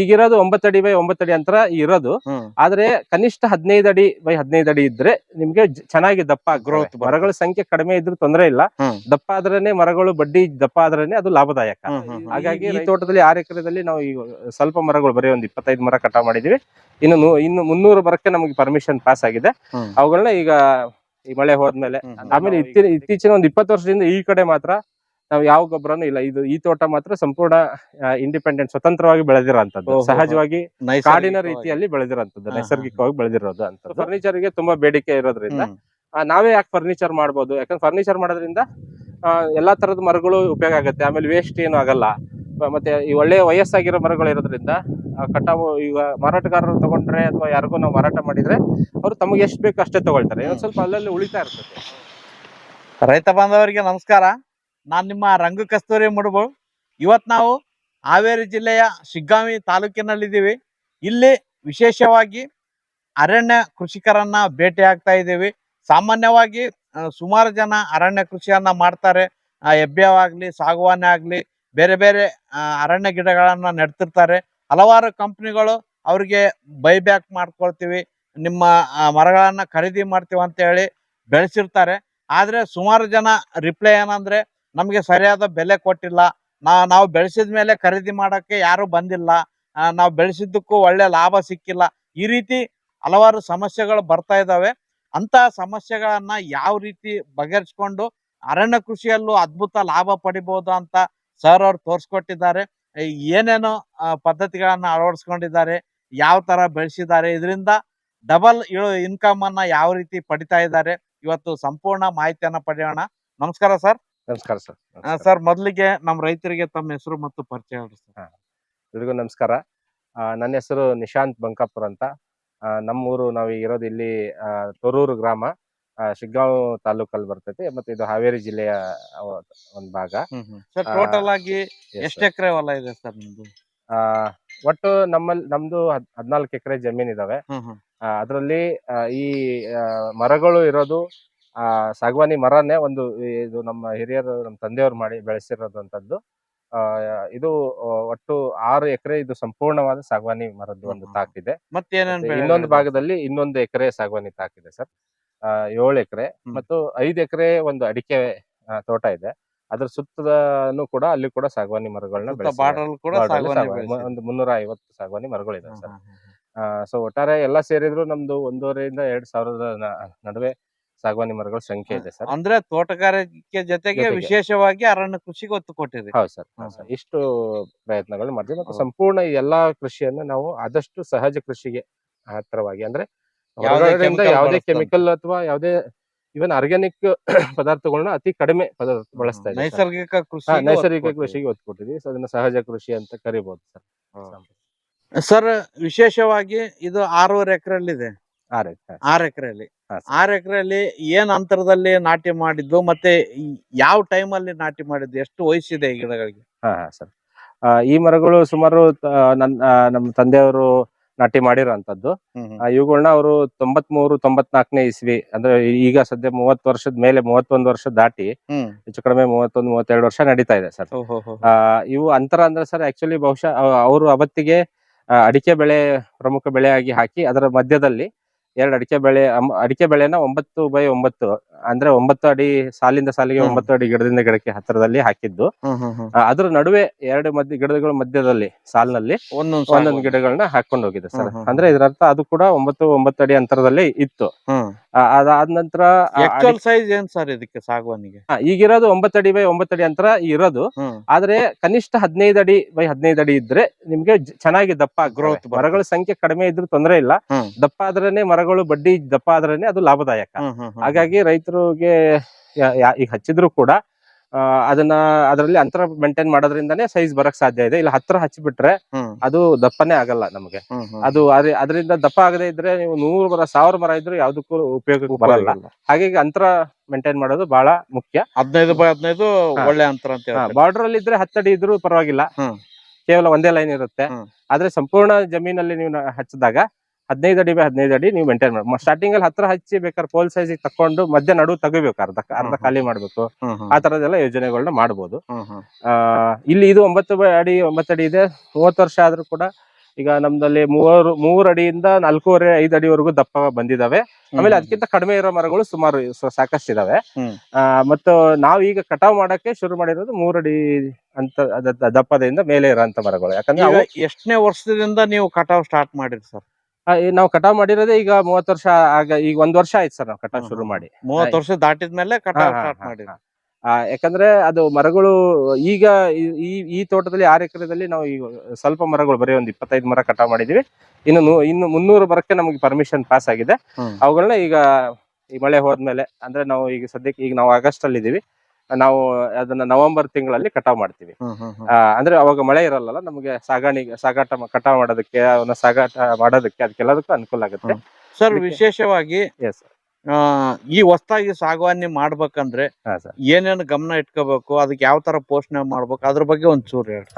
ಈಗಿರೋದು ಒಂಬತ್ತು ಅಡಿ ಬೈ ಒಂಬತ್ತು ಅಡಿ ಅಂತರ ಇರೋದು. ಆದ್ರೆ ಕನಿಷ್ಠ ಹದಿನೈದು ಅಡಿ ಬೈ ಹದಿನೈದು ಅಡಿ ಇದ್ರೆ ನಿಮ್ಗೆ ಚೆನ್ನಾಗಿ ದಪ್ಪ ಗ್ರೋತ್ ಮರಗಳ ಸಂಖ್ಯೆ ಕಡಿಮೆ ಇದ್ರೂ ತೊಂದರೆ ಇಲ್ಲ. ದಪ್ಪ ಆದ್ರೇನೆ ಮರಗಳು ಬಡ್ಡಿ ದಪ್ಪ ಆದ್ರೇನೆ ಅದು ಲಾಭದಾಯಕ. ಹಾಗಾಗಿ ಈ ತೋಟದಲ್ಲಿ ಆರು ಎಕರೆದಲ್ಲಿ ನಾವು ಈಗ ಸ್ವಲ್ಪ ಮರಗಳು ಬರೀ ಒಂದ್ ಇಪ್ಪತ್ತೈದು ಮರ ಕಟಾವ್ ಮಾಡಿದೀವಿ. ಇನ್ನು ಇನ್ನು ಮುನ್ನೂರು ಮರಕ್ಕೆ ನಮಗೆ ಪರ್ಮಿಷನ್ ಪಾಸ್ ಆಗಿದೆ. ಅವುಗಳನ್ನ ಈಗ ಈ ಮಳೆ ಹೋದ್ಮೇಲೆ. ಆಮೇಲೆ ಇತ್ತೀ ಇತ್ತೀಚಿನ ಒಂದು ಇಪ್ಪತ್ತು ವರ್ಷದಿಂದ ಈ ಕಡೆ ಮಾತ್ರ ನಾವು ಯಾವ ಗೊಬ್ಬರನು ಇಲ್ಲ. ಇದು ಈ ತೋಟ ಮಾತ್ರ ಸಂಪೂರ್ಣ ಇಂಡಿಪೆಂಡೆಂಟ್ ಸ್ವತಂತ್ರವಾಗಿ ಬೆಳೆದಿರೋಂಥದ್ದು. ಸಹಜವಾಗಿ. ಕಾಡಿನ ರೀತಿಯಲ್ಲಿ ಬೆಳೆದಿರೋಂಥದ್ದು ನೈಸರ್ಗಿಕವಾಗಿ ಬೆಳೆದಿರೋದು ಅಂತ ಫರ್ನಿಚರ್ಗೆ ತುಂಬಾ ಬೇಡಿಕೆ ಇರೋದ್ರಿಂದ ನಾವೇ ಯಾಕೆ ಫರ್ನಿಚರ್ ಮಾಡ್ಬೋದು? ಯಾಕಂದ್ರೆ ಫರ್ನಿಚರ್ ಮಾಡೋದ್ರಿಂದ ಎಲ್ಲಾ ತರದ ಮರಗಳು ಉಪಯೋಗ ಆಗುತ್ತೆ. ಆಮೇಲೆ ವೇಸ್ಟ್ ಏನು ಆಗಲ್ಲ. ಮತ್ತೆ ಈ ಒಳ್ಳೆ ವಯಸ್ಸಾಗಿರೋ ಮರಗಳು ಇರೋದ್ರಿಂದ ಕಟಾವು ಈಗ ಮಾರಾಟಗಾರರು ತಗೊಂಡ್ರೆ ಅಥವಾ ಯಾರಿಗೂ ನಾವು ಮಾರಾಟ ಮಾಡಿದ್ರೆ ಅವ್ರು ತಮಗೆ ಎಷ್ಟು ಬೇಕು ಅಷ್ಟೇ ತಗೊಳ್ತಾರೆ. ಇನ್ನೊಂದ್ ಸ್ವಲ್ಪ ಅಲ್ಲಲ್ಲಿ ಉಳಿತಾ ಇರ್ತದೆ. ರೈತ ಬಾಂಧವರಿಗೆ ನಮಸ್ಕಾರ. ನಾನ್ ನಿಮ್ಮ ರಂಗ ಕಸ್ತೂರಿ ಮುಡುಬು ಇವತ್ತು ನಾವು ಹಾವೇರಿ ಜಿಲ್ಲೆಯ ಶಿಗ್ಗಾಂವಿ ತಾಲೂಕಿನಲ್ಲಿದ್ದೀವಿ. ಇಲ್ಲಿ ವಿಶೇಷವಾಗಿ ಅರಣ್ಯ ಕೃಷಿಕರನ್ನ ಭೇಟಿ ಆಗ್ತಾ ಇದ್ದೀವಿ. ಸಾಮಾನ್ಯವಾಗಿ ಸುಮಾರು ಜನ ಅರಣ್ಯ ಕೃಷಿಯನ್ನ ಮಾಡ್ತಾರೆ. ಎಬ್ಬೇವಾಗ್ಲಿ ಸಾಗುವಾನಿ ಆಗ್ಲಿ, ಬೇರೆ ಬೇರೆ ಅರಣ್ಯ ಗಿಡಗಳನ್ನ ನೆಡ್ತಿರ್ತಾರೆ. ಹಲವಾರು ಕಂಪ್ನಿಗಳು ಅವ್ರಿಗೆ ಬೈಬ್ಯಾಕ್ ಮಾಡ್ಕೊಳ್ತೀವಿ. ನಿಮ್ಮ ಮರಗಳನ್ನ ಖರೀದಿ ಮಾಡ್ತೀವಿ ಅಂತ ಹೇಳಿ ಬೆಳೆಸಿರ್ತಾರೆ. ಆದ್ರೆ ಸುಮಾರು ಜನ ರಿಪ್ಲೈ ಏನಂದ್ರೆ ನಮಗೆ ಸರಿಯಾದ ಬೆಲೆ ಕೊಟ್ಟಿಲ್ಲ. ನಾ, ನಾವು ಬೆಳೆಸಿದ ಮೇಲೆ ಖರೀದಿ ಮಾಡೋಕ್ಕೆ ಯಾರು ಬಂದಿಲ್ಲ. ನಾವು ಬೆಳೆಸಿದ್ದಕ್ಕೂ ಒಳ್ಳೆ ಲಾಭ ಸಿಕ್ಕಿಲ್ಲ. ಈ ರೀತಿ ಹಲವಾರು ಸಮಸ್ಯೆಗಳು ಬರ್ತಾ ಇದ್ದಾವೆ. ಅಂತ ಸಮಸ್ಯೆಗಳನ್ನ ಯಾವ ರೀತಿ ಬಗೆಹರಿಸ್ಕೊಂಡು ಅರಣ್ಯ ಕೃಷಿಯಲ್ಲೂ ಅದ್ಭುತ ಲಾಭ ಪಡಿಬಹುದು ಅಂತ ಸರ್ ಅವ್ರು ತೋರಿಸ್ಕೊಟ್ಟಿದ್ದಾರೆ. ಏನೇನು ಪದ್ಧತಿಗಳನ್ನು ಪದ್ಧತಿಗಳನ್ನ ಅಳವಡಿಸ್ಕೊಂಡಿದ್ದಾರೆ. ಯಾವ ತರ ಬೆಳೆಸಿದ್ದಾರೆ. ಇದರಿಂದ ಡಬಲ್ ಇನ್ಕಮ್ ಅನ್ನ ಯಾವ ರೀತಿ ಪಡಿತಾ ಇದ್ದಾರೆ. ಇವತ್ತು ಸಂಪೂರ್ಣ ಮಾಹಿತಿಯನ್ನ ಪಡೆಯೋಣ. ನಮಸ್ಕಾರ ಸರ್. ನಮಸ್ಕಾರ ಸರ್ ಸರ್ ಮೊದಲಿಗೆ ನಮ್ಮ ರೈತರಿಗೆ ತಮ್ಮ ಹೆಸರು ಮತ್ತು ಪರಿಚಯ ಸರ್. ಎಲ್ರಿಗೂ ನಮಸ್ಕಾರ. ನನ್ನ ಹೆಸರು ನಿಶಾಂತ್ ಬಂಕಾಪುರ್ ಅಂತ. ನಮ್ಮೂರು ನಾವು ಇರೋದು ಇಲ್ಲಿ ತೊರೂರು ಗ್ರಾಮ ಶಿಗ್ಗಾಂವ್ ತಾಲೂಕಲ್ಲಿ ಬರ್ತೈತಿ ಮತ್ತೆ ಇದು ಹಾವೇರಿ ಜಿಲ್ಲೆಯ ಒಂದು ಭಾಗ. ಸರ್ ಟೋಟಲ್ ಆಗಿ ಎಷ್ಟು ಎಕರೆ ಹೊಲ ಇದೆ ಸರ್ ನಿಮ್ದು? ಒಟ್ಟು ನಮ್ಮಲ್ಲಿ ನಮ್ದು ಹದ್- ಹದ್ನಾಲ್ಕು ಎಕರೆ ಜಮೀನ್ ಇದಾವೆ ಅದರಲ್ಲಿ ಈ ಮರಗಳು ಇರೋದು ಆ ಸಾಗವಾನಿ ಮರನೇ ಒಂದು ಇದು ನಮ್ಮ ಹಿರಿಯರು ನಮ್ಮ ತಂದೆಯವರು ಮಾಡಿ ಬೆಳೆಸಿರೋದಂಥದ್ದು ಆ, ಇದು ಒಟ್ಟು ಆರು ಎಕರೆ ಇದು ಸಂಪೂರ್ಣವಾದ ಸಾಗವಾನಿ ಮರದ್ದು ಒಂದು. ತಾಕಿದೆ ಮತ್ತೆ ಇನ್ನೊಂದು ಭಾಗದಲ್ಲಿ ಇನ್ನೊಂದು ಎಕರೆ ಸಾಗವಾನಿ ತಾಕಿದೆ ಸರ್ ಏಳು ಎಕರೆ. ಮತ್ತು ಐದು ಎಕರೆ ಒಂದು ಅಡಿಕೆ ತೋಟ ಇದೆ ಅದ್ರ ಸುತ್ತದೂ ಕೂಡ ಅಲ್ಲಿ ಕೂಡ ಸಾಗವಾನಿ ಮರಗಳನ್ನ. ಒಂದು ಮುನ್ನೂರ ಐವತ್ತು ಸಾಗವಾನಿ ಮರಗಳಿದೆ ಸರ್. ಸೊ ಒಟ್ಟಾರೆ ಎಲ್ಲ ಸೇರಿದ್ರು ನಮ್ದು ಒಂದೂವರೆಯಿಂದ ಎರಡ್ ಸಾವಿರದ ನಡುವೆ ಸಾಗವಾನಿ ಮರಗಳ ಸಂಖ್ಯೆ ಇದೆ ಸರ್ ಅಂದ್ರೆ ತೋಟಗಾರಿಕೆ ಜೊತೆಗೆ ಜೊತೆಗೆ. ವಿಶೇಷವಾಗಿ ಅರಣ್ಯ ಕೃಷಿಗೆ ಒತ್ತು ಕೊಟ್ಟಿರಿ ಹೌದು ಸರ್ ಇಷ್ಟು ಪ್ರಯತ್ನಗಳು ಮಾಡ್ತೀವಿ ಮತ್ತೆ ಹೌದು. ಸಂಪೂರ್ಣ ಈ ಎಲ್ಲಾ ಕೃಷಿಯನ್ನು ನಾವು ಆದಷ್ಟು ಸಹಜ ಕೃಷಿಗೆ ಹತ್ರವಾಗಿ ಅಂದ್ರೆ ಯಾವುದೇ ಹೊರಗಡೆಯಿಂದ chemical ಯಾವುದೇ ಬಳಸ್ದಂತೆ. ಕೆಮಿಕಲ್ ಅಥವಾ ಯಾವುದೇ ಇವನ್ ಆರ್ಗ್ಯಾನಿಕ್ ಪದಾರ್ಥಗಳನ್ನ ಅತಿ ಕಡಿಮೆ ಪದಾರ್ಥ ಬಳಸ್ತಾ ಇದ್ದೀವಿ ಸರ್. ನೈಸರ್ಗಿಕ ಕೃಷಿ ನೈಸರ್ಗಿಕ ಕೃಷಿಗೆ ಒತ್ತು ಕೊಟ್ಟಿದ್ದೀವಿ ಸೊ ಅದನ್ನ ಸಹಜ ಕೃಷಿ ಅಂತ ಕರಿಬಹುದು ಸರ್ ಸರ್ ವಿಶೇಷವಾಗಿ ಇದು ಆರೂವರೆ ಎಕರೆಲ್ಲಿದೆ ಇದೆ ಆರ್ ಎಕರೆ ಆರ್ ಎಕರೆಯಲ್ಲಿ ಹಾ, ಸರ್. ಆರ್ ಎಕರೆಯಲ್ಲಿ ಏನ್ ಅಂತರದಲ್ಲಿ ನಾಟಿ ಮಾಡಿದ್ದು ಮತ್ತೆ ಯಾವ ಟೈಮ್ ಅಲ್ಲಿ ನಾಟಿ ಮಾಡಿದ್ದು ಎಷ್ಟು ವಯಸ್ಸಿದೆ ಈ ಗಿಡಗಳಿಗೆ? ಹಾ ಸರ್. ಈ ಮರಗಳು ಸುಮಾರು ನಮ್ಮ ತಂದೆಯವರು ನಾಟಿ ಮಾಡಿರೋಂಥದ್ದು. ಇವುಗಳನ್ನ ಅವರು ತೊಂಬತ್ಮೂರು ತೊಂಬತ್ನಾಲ್ಕನೇ ಇಸ್ವಿ ಅಂದ್ರೆ ಈಗ ಸದ್ಯ ಮೂವತ್ತು ವರ್ಷದ ಮೇಲೆ ಮೂವತ್ತೊಂದು ವರ್ಷ ದಾಟಿ ಹೆಚ್ಚು ಕಡಿಮೆ ಮೂವತ್ತೊಂದು ಮೂವತ್ತೆರಡು ವರ್ಷ ನಡೀತಾ ಇದೆ ಸರ್. ಇವು ಅಂತರ ಅಂದ್ರೆ ಸರ್ ಆಕ್ಚುಲಿ ಬಹುಶಃ ಅವರು ಅವತ್ತಿಗೆ ಅಡಿಕೆ ಬೆಳೆ ಪ್ರಮುಖ ಬೆಳೆಯಾಗಿ ಹಾಕಿ ಅದರ ಮಧ್ಯದಲ್ಲಿ ಎರಡು ಅಡಿಕೆ ಬೆಳೆ ಅಮ್- ಅಡಿಕೆ ಬೆಳೆನ ಒಂಬತ್ತು ಬೈ ಒಂಬತ್ತು ಅಂದ್ರೆ ಒಂಬತ್ತು ಅಡಿ ಸಾಲಿಂದ ಸಾಲಿಗೆ ಹ್ಮ್. ಒಂಬತ್ತು ಅಡಿ ಗಿಡದಿಂದ ಗಿಡಕ್ಕೆ ಹತ್ತಿರದಲ್ಲಿ ಹಾಕಿದ್ದು. ಆ, ಅದ್ರ ನಡುವೆ ಎರಡು ಮಧ್ಯ ಗಿಡಗಳ ಮಧ್ಯದಲ್ಲಿ ಸಾಲಿನಲ್ಲಿ ಒಂದೊಂದು ಒಂದೊಂದು ಗಿಡಗಳನ್ನ ಹಾಕೊಂಡು ಹೋಗಿದೆ ಸರ್. ಹ್ಮ್, ಹ್ಮ್, ಅಂದ್ರೆ ಇದರ ಅರ್ಥ ಅದು ಕೂಡ ಒಂಬತ್ತು ಒಂಬತ್ತು ಅಡಿ ಅಂತರದಲ್ಲಿ ಇತ್ತು. ಆ, ಅದಾದ ನಂತರ ಆ, ಸೈಜ್ ಏನ್ ಸರ್ ಇದಕ್ಕೆ ಸಾಗುವಾನಿಗೆ? ಆ, ಈಗಿರೋದು ಒಂಬತ್ತು ಅಡಿ ಬೈ ಒಂಬತ್ತು ಅಡಿ ಅಂತರ ಇರೋದು. ಹ್ಮ್. ಆದ್ರೆ ಕನಿಷ್ಠ ಹದಿನೈದು ಅಡಿ ಬೈ ಹದಿನೈದು ಅಡಿ ಇದ್ರೆ ನಿಮ್ಗೆ ಜ- ಚೆನ್ನಾಗಿ ದಪ್ಪ Growth ಗ್ರೋತ್. ಮರಗಳ ಸಂಖ್ಯೆ ಕಡಿಮೆ ಇದ್ರೂ ತೊಂದರೆ ಇಲ್ಲ. ಹ್ಮ್. ದಪ್ಪ ಆದ್ರೇನೆ ಮರಗಳು ಬಡ್ಡಿ ದಪ್ಪ ಆದ್ರೇನೆ ಅದು ಲಾಭದಾಯಕ. ಹಾಗಾಗಿ ರೈತರಿಗೆ ಈಗ ಹಚ್ಚಿದ್ರು ಕೂಡ ಅದನ್ನ ಅದರಲ್ಲಿ ಅಂತರ ಮೇಂಟೈನ್ ಮಾಡೋದ್ರಿಂದಾನೇ ಸೈಜ್ ಬರಕ್ ಸಾಧ್ಯ ಇದೆ. ಇಲ್ಲ ಹತ್ರ ಹಚ್ಚಿಬಿಟ್ರೆ ಅದು ದಪ್ಪನೇ ಆಗಲ್ಲ ನಮಗೆ. ಅದು ಅದೇ- ಅದರಿಂದ ದಪ್ಪ ಆಗದೆ ಇದ್ರೆ ನೀವು ನೂರು ಮರ ಸಾವಿರ ಮರ ಇದ್ರೂ ಯಾವ್ದಕ್ಕೂ ಉಪಯೋಗಕ್ಕೆ ಬರಲ್ಲ. ಹಾಗಾಗಿ ಅಂತರ ಮೇಂಟೈನ್ ಮಾಡೋದು ಬಹಳ ಮುಖ್ಯ. ಹದಿನೈದು ಬೈ ಹದಿನೈದು. ಒಳ್ಳೆ ಅಂತರ ಅಂತ. ಬಾರ್ಡರ್ ಅಲ್ಲಿ ಇದ್ರೆ ಹತ್ತಡಿ ಇದ್ರೂ ಪರವಾಗಿಲ್ಲ. ಕೇವಲ ಒಂದೇ ಲೈನ್ ಇರುತ್ತೆ. ಆದ್ರೆ ಸಂಪೂರ್ಣ ಜಮೀನಲ್ಲಿ ನೀವು ಹಚ್ಚಿದಾಗ ಹದಿನೈದು ಅಡಿ ಬೈ ಹದಿನೈದು ಅಡಿ ನೀವು ಮೇಂಟೈನ್ ಮಾಡಿ ಸ್ಟಾರ್ಟಿಂಗ್ ಅಲ್ಲಿ ಹತ್ರ ಹಚ್ಚಿ ಬೇಕಾದ್ರೆ ಪೋಲ್ ಸೈಜ್ ತಕೊಂಡು ಮಧ್ಯ ನಡು ತೆಗಿಬೇಕು ಅರ್ಧ ಅರ್ಧ ಖಾಲಿ ಮಾಡ್ಬೇಕು. ಆ ತರದೆಲ್ಲ ಯೋಜನೆಗಳನ್ನ. ಆ ಇಲ್ಲಿ ಇದು ಒಂಬತ್ತು ಅಡಿ ಒಂಬತ್ತು ಅಡಿ ಇದೆ. ಮೂವತ್ತು ವರ್ಷ ಆದ್ರೂ ಕೂಡ ಈಗ ನಮ್ದಲ್ಲಿ ಮೂವರು ಮೂರ್ ಅಡಿಯಿಂದ ನಾಲ್ಕೂವರೆ ಐದು ಅಡಿವರೆಗೂ ದಪ್ಪ ಬಂದಿದಾವೆ. ಆಮೇಲೆ ಅದಕ್ಕಿಂತ ಕಡಿಮೆ ಇರೋ ಮರಗಳು ಸುಮಾರು ಸಾಕಷ್ಟು ಇದಾವೆ ಮತ್ತು ನಾವು ಈಗ ಕಟಾವ್ ಮಾಡಕ್ಕೆ ಶುರು ಮಾಡಿರೋದು ಮೂರಡಿ ಅಂತ ದಪ್ಪದಿಂದ ಮೇಲೆ ಇರೋಂತ ಮರಗಳು. ಯಾಕಂದ್ರೆ ಎಷ್ಟನೇ ವರ್ಷದಿಂದ ನೀವು ಕಟಾವ್ ಸ್ಟಾರ್ಟ್ ಮಾಡಿರಿ ಸರ್? ನಾವು ಕಟಾವ್ ಮಾಡಿರೋದೇ ಈಗ ಮೂವತ್ತು ವರ್ಷ ಆಗ ಈಗ ಒಂದ್ ವರ್ಷ ಆಯ್ತು ಸರ್ ನಾವು ಕಟಾವ್ ಶುರು ಮಾಡಿ. ಮೂವತ್ತು ವರ್ಷ ಕಟಾವ್ ಹಾ, ಹಾ, ಸ್ಟಾರ್ಟ್ ಯಾಕಂದ್ರೆ ಅದು ಮರಗಳು ಈಗ ಈ- ಈ ತೋಟದಲ್ಲಿ ಆರು ಎಕರೆದಲ್ಲಿ ನಾವು ಈಗ ಸ್ವಲ್ಪ ಮರಗಳು ಬರೀ ಒಂದು ಇಪ್ಪತ್ತೈದು ಮರ ಕಟಾವ್ ಮಾಡಿದೀವಿ. ಇನ್ನು ಇನ್ನು ಮುನ್ನೂರು ಮರಕ್ಕೆ ನಮಗೆ ಪರ್ಮಿಷನ್ ಪಾಸ್ ಆಗಿದೆ. ಅವುಗಳನ್ನ ಈಗ ಈ ಮಳೆ ಹೋದ್ಮೇಲೆ ಅಂದ್ರೆ ನಾವು ಈಗ ಸದ್ಯಕ್ಕೆ ಈಗ ನಾವು ಆಗಸ್ಟ್ ಅಲ್ಲಿ ಇದೀವಿ ನಾವು ಅದನ್ನ ನವೆಂಬರ್ ತಿಂಗಳಲ್ಲಿ ಕಟಾವ್ ಮಾಡ್ತೀವಿ. ಅಂದ್ರೆ ಅವಾಗ ಮಳೆ ಇರಲ್ಲ ನಮಗೆ ಸಾಗಾಣಿಗೆ ಸಾಗಾಟ ಕಟಾವ್ ಮಾಡೋದಕ್ಕೆ ಅವನ್ನ ಸಾಗಾಟ ಮಾಡೋದಕ್ಕೆ ಅದಕ್ಕೆಲ್ಲದಕ್ಕೂ ಅನುಕೂಲ ಆಗುತ್ತೆ. ಸರ್ ವಿಶೇಷವಾಗಿ ಎಸ್ ಆ, ಈ ಹೊಸ್ತಾಗಿ ಸಾಗವಾನಿ ಮಾಡ್ಬೇಕಂದ್ರೆ ಏನೇನು ಗಮನ ಇಟ್ಕೋಬೇಕು ಅದಕ್ಕೆ ಯಾವ ತರ ಪೋಷಣೆ ಮಾಡ್ಬೇಕು ಅದ್ರ ಬಗ್ಗೆ ಒಂದ್ ಚೂರು ಹೇಳಿ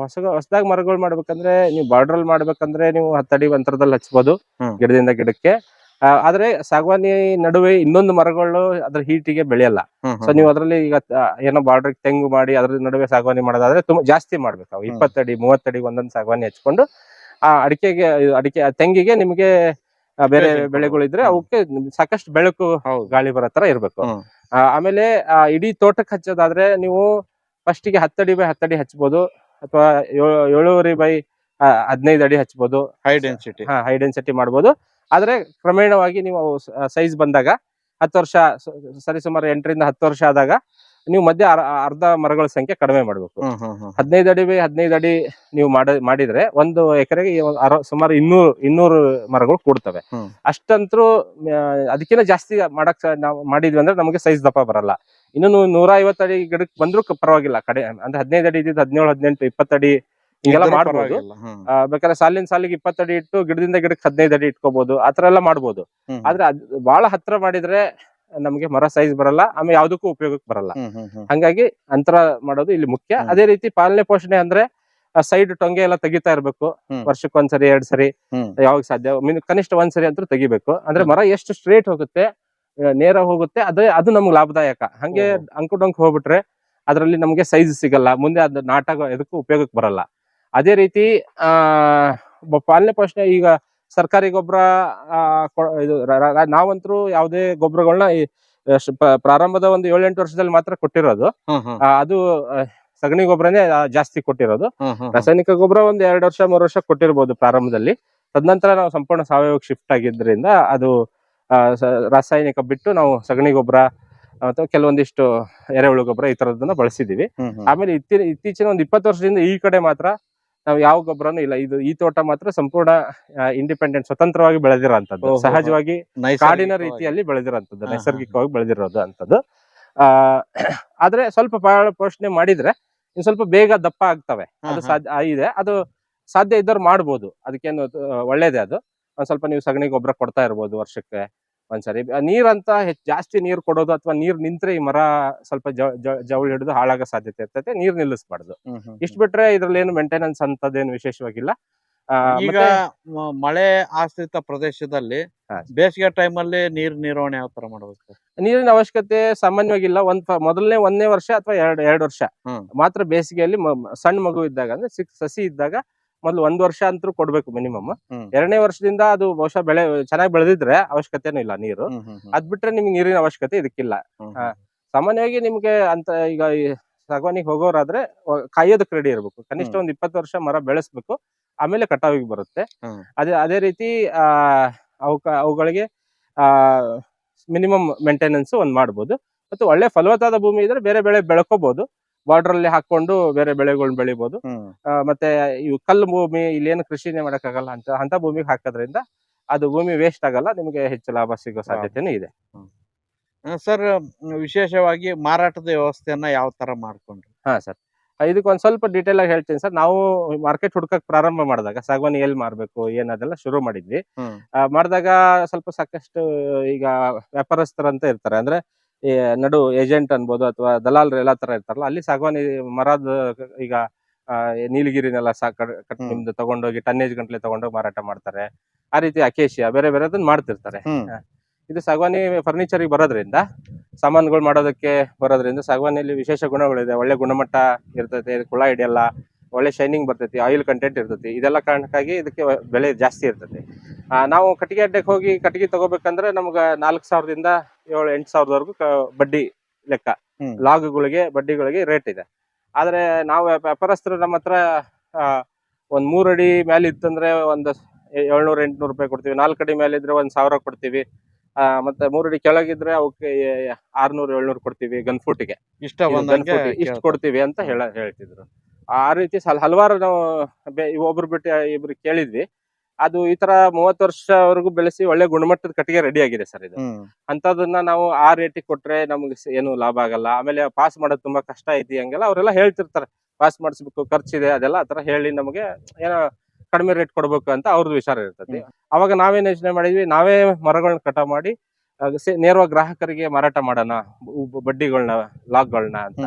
ಹೊಸ ಹೊಸದಾಗಿ ಮರಗಳು ಮಾಡ್ಬೇಕಂದ್ರೆ ನೀವು ಬಾರ್ಡ್ರಲ್ಲಿ ಮಾಡ್ಬೇಕಂದ್ರೆ ನೀವು ಹತ್ತಡಿ ಅಂತರದಲ್ಲಿ ಹಚ್ಬೋದು. ಗಿಡದಿಂದ ಗಿಡಕ್ಕೆ. ಆದ್ರೆ ಸಾಗವಾನಿ ನಡುವೆ ಇನ್ನೊಂದು ಮರಗಳು ಅದ್ರ ಹೀಟಿಗೆ ಬೆಳೆಯಲ್ಲ. ಸೊ ನೀವು ಅದ್ರಲ್ಲಿ ಈಗ ಏನೋ ಬಾರ್ಡರ್ ತೆಂಗು ಮಾಡಿ ಅದ್ರ ನಡುವೆ ಸಾಗವಾನಿ ಮಾಡೋದಾದ್ರೆ ತುಂಬಾ ಜಾಸ್ತಿ ಮಾಡ್ಬೇಕು ಅವು. ಇಪ್ಪತ್ತಡಿ ಮೂವತ್ತಡಿ ಒಂದೊಂದು ಸಾಗವಾನಿ ಹಚ್ಕೊಂಡು ಆ ಅಡಿಕೆಗೆ ಅಡಿಕೆ ತೆಂಗಿಗೆ ನಿಮಗೆ ಬೇರೆ ಬೆಳೆ ಬೆಳೆಗಳಿದ್ರೆ. ಅವಕ್ಕೆ ಸಾಕಷ್ಟು ಬೆಳಕು ಗಾಳಿ ಬರೋ ತರ ಇರ್ಬೇಕು. ಆಮೇಲೆ ಆ, ಇಡೀ ತೋಟಕ್ಕೆ ಹಚ್ಚೋದಾದ್ರೆ ನೀವು ಫಸ್ಟಿಗೆ ಹತ್ತಡಿ ಬೈ ಹತ್ತಡಿ ಹಚ್ಬೋದು ಅಥವಾ ಏಳೂವರೆ ಬೈ ಹದಿನೈದು ಅಡಿ ಹಚ್ಬೋದು. ಹೈ ಡೆನ್ಸಿಟಿ ಹಾ ಹೈ ಡೆನ್ಸಿಟಿ ಮಾಡ್ಬೋದು. ಆದ್ರೆ ಕ್ರಮೇಣವಾಗಿ ನೀವು ಸೈಜ್ ಬಂದಾಗ ಹತ್ತು ವರ್ಷ ಸರಿಸುಮಾರು ಸರಿ ಸುಮಾರು ಎಂಟರಿಂದ ಹತ್ತು ವರ್ಷ ಆದಾಗ ನೀವು ಮಧ್ಯ ಅರ್- ಅರ್ಧ ಮರಗಳ ಸಂಖ್ಯೆ ಕಡಿಮೆ ಮಾಡಬೇಕು. ಹದಿನೈದು ಅಡಿ ಬೈ ಹದಿನೈದು ಅಡಿ ನೀವು ಮಾಡ ಮಾಡಿದ್ರೆ ಒಂದು ಎಕರೆಗೆ ಸುಮಾರು ಇನ್ನೂರು ಇನ್ನೂರು ಮರಗಳು ಕೂಡ್ತವೆ. ಅಷ್ಟಂತರೂ ಅದಕ್ಕಿಂತ ಜಾಸ್ತಿ ಮಾಡಕ್ ನಾವು ಮಾಡಿದ್ವಿ ಅಂದ್ರೆ ನಮಗೆ ಸೈಜ್ ದಪ್ಪ ಬರಲ್ಲ. ಇನ್ನು ನೂರ ಐವತ್ತು ಅಡಿ ಗಿಡಕ್ಕೆ ಬಂದ್ರೂ ಪರವಾಗಿಲ್ಲ. ಕಡೆ ಅಂದ್ರೆ ಹದಿನೈದು ಅಡಿ ಇದ್ದಿದ್ದು ಹದಿನೇಳು ಹದಿನೆಂಟು ಇಪ್ಪತ್ತಡಿ ಹಿಂಗೆಲ್ಲ ಮಾಡ್ಬೋದು. ಬೇಕಾದ್ರೆ ಸಾಲಿನ ಸಾಲಿಗೆ ಇಪ್ಪತ್ತಡಿ ಇಟ್ಟು ಗಿಡದಿಂದ ಗಿಡಕ್ಕೆ ಹದಿನೈದು ಅಡಿ ಇಟ್ಕೋಬಹುದು ಆತರ ಎಲ್ಲ ಮಾಡ್ಬೋದು. ಆದ್ರೆ ಅದ್ ಬಹಳ ಹತ್ರ ಮಾಡಿದ್ರೆ ನಮಗೆ ಮರ ಸೈಜ್ ಬರಲ್ಲ ಆಮೇಲೆ ಯಾವ್ದಕ್ಕೂ ಉಪಯೋಗಕ್ಕೆ ಬರಲ್ಲ. ಹಂಗಾಗಿ ಅಂತರ ಮಾಡೋದು ಇಲ್ಲಿ ಮುಖ್ಯ. ಅದೇ ರೀತಿ ಪಾಲನೆ ಪೋಷಣೆ ಅಂದ್ರೆ ಸೈಡ್ ಟೊಂಗೆ ಎಲ್ಲ ತೆಗಿತಾ ಇರ್ಬೇಕು. ವರ್ಷಕ್ಕೆ ಒಂದ್ಸರಿ ಎರಡ್ ಸರಿ. ಯಾವಾಗ ಸಾಧ್ಯ? ಕನಿಷ್ಠ ಒಂದ್ಸರಿ ಅಂತೂ ತೆಗಿಬೇಕು. ಅಂದ್ರೆ ಮರ ಎಷ್ಟು ಸ್ಟ್ರೇಟ್ ಹೋಗುತ್ತೆ ನೇರ ಹೋಗುತ್ತೆ ಅದೇ ಅದು ನಮ್ಗೆ ಲಾಭದಾಯಕ. ಹಂಗೆ. ಅಂಕು ಡೊಂಕು ಹೋಗ್ಬಿಟ್ರೆ ಅದರಲ್ಲಿ ನಮ್ಗೆ ಸೈಜ್ ಸಿಗಲ್ಲ. ಮುಂದೆ ಅದು ನಾಟಕ ಎದಕ್ಕೂ ಉಪಯೋಗಕ್ಕೆ ಬರಲ್ಲ. ಅದೇ ರೀತಿ ಆ ಪಾಲನೆ ಪೋಷಣೆ ಈಗ ಸರ್ಕಾರಿ ಗೊಬ್ಬರ ಇದು ನಾವಂತರೂ ಯಾವುದೇ ಗೊಬ್ಬರಗಳನ್ನ ಪ್ರಾರಂಭದ ಒಂದು ಏಳೆಂಟು ವರ್ಷದಲ್ಲಿ ಮಾತ್ರ ಕೊಟ್ಟಿರೋದು. ಅದು ಸಗಣಿ ಗೊಬ್ಬರನೇ ಜಾಸ್ತಿ ಕೊಟ್ಟಿರೋದು. ರಾಸಾಯನಿಕ ಗೊಬ್ಬರ ಒಂದ್ ಎರಡು ವರ್ಷ ಮೂರು ವರ್ಷ ಕೊಟ್ಟಿರ್ಬೋದು ಪ್ರಾರಂಭದಲ್ಲಿ. ತದನಂತರ ನಾವು ಸಂಪೂರ್ಣ ಸಾವಯವಕ್ಕೆ ಶಿಫ್ಟ್ ಆಗಿದ್ರಿಂದ ಅದು ರಾಸಾಯನಿಕ ಬಿಟ್ಟು ನಾವು ಸಗಣಿ ಗೊಬ್ಬರ ಅಥವಾ ಕೆಲವೊಂದಿಷ್ಟು ಎರೆಹುಳು ಗೊಬ್ಬರ ಈ ತರದನ್ನ ಬಳಸಿದೀವಿ. ಆಮೇಲೆ ಇತ್ತೀ ಇತ್ತೀಚಿನ ಒಂದು ಇಪ್ಪತ್ತು ವರ್ಷದಿಂದ ಈ ಕಡೆ ಮಾತ್ರ ನಾವು ಯಾವ ಗೊಬ್ಬರನು ಇಲ್ಲ. ಇದು ಈ ತೋಟ ಮಾತ್ರ ಸಂಪೂರ್ಣ ಇಂಡಿಪೆಂಡೆಂಟ್ ಸ್ವತಂತ್ರವಾಗಿ ಬೆಳೆದಿರೋಂಥದ್ದು. ಸಹಜವಾಗಿ ಕಾಡಿನ ರೀತಿಯಲ್ಲಿ ಬೆಳೆದಿರೋಂಥದ್ದು. ನೈಸರ್ಗಿಕವಾಗಿ ಬೆಳೆದಿರೋದು ಅಂತದ್ದು ಆ ಆದ್ರೆ ಸ್ವಲ್ಪ ಪೋಷಣೆ ಮಾಡಿದ್ರೆ ಇನ್ ಸ್ವಲ್ಪ ಬೇಗ ದಪ್ಪ ಆಗ್ತವೆ. ಅದು ಸಾಧ್ಯ ಇದೆ. ಅದು ಸಾಧ್ಯ ಇದ್ದವ್ರು ಮಾಡ್ಬೋದು. ಅದಕ್ಕೇನು ಒಳ್ಳೇದೇ ಅದು. ಒಂದ್ ಸ್ವಲ್ಪ ನೀವು ಸಗಣಿ ಗೊಬ್ಬರ ಕೊಡ್ತಾ ಇರ್ಬೋದು ವರ್ಷಕ್ಕೆ. ಒಂದ್ಸರಿ. ನೀರಂತ ಹೆಚ್ಚು ಜಾಸ್ತಿ ನೀರ್ ಕೊಡೋದು ಅಥವಾ ನೀರ್ ನಿಂತ್ರೆ ಈ ಮರ ಸ್ವಲ್ಪ ಜವಳಿ ಹಿಡಿದು ಹಾಳಾಗೋ ಸಾಧ್ಯತೆ ಇರ್ತೈತೆ ನೀರ್ ನಿಲ್ಲಿಸಬಾರ್ದು. ಇಷ್ಟ ಬಿಟ್ರೆ ಇದ್ರಲ್ಲಿ ಏನು ಮೇಂಟೆನೆನ್ಸ್ ಅಂತದೇನು ವಿಶೇಷವಾಗಿಲ್ಲ ಈಗ ಮಳೆ ಆಶ್ರಿತ ಪ್ರದೇಶದಲ್ಲಿ. ಬೇಸಿಗೆ ಟೈಮ್ ಅಲ್ಲಿ ನೀರ್ ನಿರ್ವಹಣೆ ಯಾವ ತರ ಮಾಡಬೇಕು? ನೀರಿನ ಅವಶ್ಯಕತೆ ಸಾಮಾನ್ಯವಾಗಿಲ್ಲ. ಒಂದ್ ಮೊದಲನೇ ಒಂದನೇ ವರ್ಷ ಅಥವಾ ಎರಡ್ ಎರಡು ವರ್ಷ. ಮಾತ್ರ ಬೇಸಿಗೆಯಲ್ಲಿ ಸಣ್ಣ ಮಗು ಇದ್ದಾಗ ಅಂದ್ರೆ ಸಿಕ್ ಸಸಿ ಇದ್ದಾಗ ಮೊದ್ಲು ಒಂದ್ ವರ್ಷ ಅಂತೂ ಕೊಡ್ಬೇಕು ಮಿನಿಮಮ್. ಎರಡನೇ ವರ್ಷದಿಂದ ಅದು ಬಹುಶಃ ಬೆಳೆ ಚೆನ್ನಾಗಿ ಬೆಳೆದಿದ್ರೆ ಅವಶ್ಯಕತೆನೂ ಇಲ್ಲ ನೀರು. ಅದ್ ಬಿಟ್ರೆ ನಿಮ್ಗೆ ನೀರಿನ ಅವಶ್ಯಕತೆ ಇದಕ್ಕಿಲ್ಲ. ಸಾಮಾನ್ಯವಾಗಿ ನಿಮ್ಗೆ ಅಂತ ಈಗ ಸಾಗವಾನಿಗೆ ಹೋಗೋರಾದ್ರೆ ಕಾಯೋದಕ್ಕೆ ರೆಡಿ ಇರ್ಬೇಕು. ಕನಿಷ್ಠ. ಒಂದ್ ಇಪ್ಪತ್ತು ವರ್ಷ ಮರ ಬೆಳೆಸ್ಬೇಕು. ಆಮೇಲೆ ಕಟಾವಿಗೆ ಬರುತ್ತೆ. ಅದೇ ಅದೇ ರೀತಿ ಆ ಅವಕ ಅವುಗಳಿಗೆ ಆ ಮಿನಿಮಮ್ ಮೇಂಟೆನೆನ್ಸ್ ಒಂದ್ ಮಾಡ್ಬೋದು. ಮತ್ತು ಒಳ್ಳೆ ಫಲವತ್ತಾದ ಭೂಮಿ ಇದ್ರೆ ಬೇರೆ ಬೆಳೆ ಬೆಳ್ಕೋಬಹುದು ಬಾರ್ಡರ್ ಅಲ್ಲಿ ಹಾಕೊಂಡು ಬೇರೆ ಬೆಳೆಗಳನ್ನ ಬೆಳಿಬಹುದು. ಮತ್ತೆ ಇವು ಕಲ್ಲು ಭೂಮಿ ಇಲ್ಲಿ ಏನು ಕೃಷಿನೇ ಮಾಡಕ್ಕಾಗಲ್ಲ ಅಂತ ಅಂತ ಭೂಮಿಗೆ ಹಾಕೋದ್ರಿಂದ ಅದು ಭೂಮಿ ವೇಸ್ಟ್ ಆಗಲ್ಲ ನಿಮಗೆ ಹೆಚ್ಚು ಲಾಭ ಸಿಗೋ ಸಾಧ್ಯತೆನೂ ಇದೆ. ಸರ್ ವಿಶೇಷವಾಗಿ ಮಾರಾಟದ ವ್ಯವಸ್ಥೆಯನ್ನ ಯಾವ ತರ ಮಾಡ್ಕೊಂಡ್ರಿ? ಹಾ ಸರ್. ಇದಕ್ಕೆ ಒಂದ್ ಸ್ವಲ್ಪ ಡೀಟೇಲ್ ಆಗಿ ಹೇಳ್ತೀನಿ ಸರ್. ನಾವು ಮಾರ್ಕೆಟ್ ಹುಡ್ಕಕ್ ಪ್ರಾರಂಭ ಮಾಡಿದಾಗ ಸಾಗವಾನಿ ಎಲ್ಲಿ ಮಾರ್ಬೇಕು ಏನದೆಲ್ಲ ಶುರು ಮಾಡಿದ್ವಿ. ಮಾಡಿದಾಗ ಸ್ವಲ್ಪ ಸಾಕಷ್ಟು ಈಗ ವ್ಯಾಪಾರಸ್ಥರಂತ ಇರ್ತಾರೆ. ಅಂದ್ರೆ ನಡು ಏಜೆಂಟ್ ಅನ್ಬೋದು ಅಥವಾ ದಲಾಲ್ರು ಎಲ್ಲ ತರ ಇರ್ತಾರಲ್ಲ ಅಲ್ಲಿ ಸಾಗವಾನಿ ಮರದ ಈಗ ನೀಲಗಿರಿನೆಲ್ಲ ಸಾ. ನಿಮ್ದು ತಗೊಂಡೋಗಿ ಟನ್ನೇಜ್ ಗಂಟ್ಲೆ ತಗೊಂಡೋಗಿ ಮಾರಾಟ ಮಾಡ್ತಾರೆ. ಆ ರೀತಿ ಅಕೇಶಿಯಾ ಬೇರೆ ಬೇರೆದನ್ನ ಮಾಡ್ತಿರ್ತಾರೆ. ಹ್ಮ್. ಇದು ಸಾಗವಾನಿ ಫರ್ನಿಚರ್ ಬರೋದ್ರಿಂದ ಸಾಮಾನುಗಳು ಮಾಡೋದಕ್ಕೆ ಬರೋದ್ರಿಂದ ಸಾಗವಾನಿಯಲ್ಲಿ ವಿಶೇಷ ಗುಣಗಳಿದೆ. ಒಳ್ಳೆ ಗುಣಮಟ್ಟ ಇರ್ತೈತೆ ಕುಳ ಹಿಡಿಯಲ್ಲ ಒಳ್ಳೆ ಶೈನಿಂಗ್ ಬರ್ತೈತಿ ಆಯಿಲ್ ಕಂಟೆಂಟ್ ಇರ್ತೈತಿ. ಇದೆಲ್ಲ ಕಾರಣಕ್ಕಾಗಿ ಇದಕ್ಕೆ ಬೆಲೆ ಜಾಸ್ತಿ ಇರ್ತೈತಿ. ಆ, ನಾವು ಕಟ್ಟಿಗೆ ಅಡ್ಡಕ್ಕೆ ಹೋಗಿ ಕಟ್ಟಿಗೆ ತಗೋಬೇಕಂದ್ರೆ ನಮ್ಗೆ ನಾಲ್ಕು ಸಾವಿರದಿಂದ ಏಳು ಎಂಟು ಸಾವಿರದವರೆಗೂ ಬಡ್ಡಿ ಲೆಕ್ಕ. ಲಾಗುಗಳಿಗೆ ಬಡ್ಡಿಗಳಿಗೆ ರೇಟ್ ಇದೆ. ಆದ್ರೆ ನಾವು ವ್ಯಾಪ- ವ್ಯಾಪಾರಸ್ಥರು ನಮ್ಮ ಹತ್ರ ಒಂದ್ ಮೂರ್ ಅಡಿ ಮೇಲೆ ಇತ್ತಂದ್ರೆ ಒಂದು ಏಳ್ನೂರ ಎಂಟ್ನೂರು ರೂಪಾಯಿ ಕೊಡ್ತೀವಿ. ನಾಲ್ಕು ಅಡಿ ಮೇಲೆ ಇದ್ರೆ ಒಂದ್ ಸಾವಿರ ಕೊಡ್ತೀವಿ. ಆ, ಮತ್ತೆ ಮೂರ್ ಅಡಿ ಕೆಳಗಿದ್ರೆ ಅವಕ್ಕೆ ಆರ್ನೂರ್ ಏಳ್ನೂರ್ ಕೊಡ್ತೀವಿ ಗನ್ ಫುಟ್ಗೆ. ಇಷ್ಟ ಇಷ್ಟು ಕೊಡ್ತೀವಿ ಅಂತ ಹೇಳ ಹೇಳ್ತಿದ್ರು. ಆ ರೀತಿ ಸಲ ಹಲವಾರು ನಾವು ಬೆ- ಒಬ್ರು ಬಿಟ್ಟು ಇಬ್ರು ಕೇಳಿದ್ವಿ. ಅದು ಈ ತರ ಮೂವತ್ತು ವರ್ಷವರೆಗೂ ಬೆಳೆಸಿ ಒಳ್ಳೆ ಗುಣಮಟ್ಟದ ಕಟ್ಟಿಗೆ ರೆಡಿ ಆಗಿದೆ ಸರ್ ಇದು. ಅಂತದನ್ನ ನಾವು ಆ ರೇಟಿಗೆ ಕೊಟ್ರೆ ನಮ್ಗೆ ಏನು ಲಾಭ ಆಗಲ್ಲ. ಆಮೇಲೆ ಪಾಸ್ ಮಾಡೋದು ತುಂಬಾ ಕಷ್ಟ ಐತಿ ಹಂಗೆಲ್ಲ ಅವರೆಲ್ಲ ಹೇಳ್ತಿರ್ತಾರೆ. ಪಾಸ್ ಮಾಡಿಸ್ಬೇಕು ಖರ್ಚಿದೆ ಅದೆಲ್ಲ ಆತರ ಹೇಳಿ ನಮಗೆ ಏನೋ ಕಡಿಮೆ ರೇಟ್ ಕೊಡ್ಬೇಕು ಅಂತ ಅವ್ರದ್ದು ವಿಚಾರ ಇರ್ತದೆ ಅವಾಗ ನಾವೇನ್ ಯೋಚನೆ ಮಾಡಿದ್ವಿ ನಾವೇ ಮರಗಳನ್ನ ಕಟಾವ್ ಮಾಡಿ ನೇರವಾಗಿ ಗ್ರಾಹಕರಿಗೆ ಮಾರಾಟ ಮಾಡೋಣ ಬಡ್ಡಿಗಳನ್ನ ಲಾಕ್ಗಳನ್ನ ಅಂತ.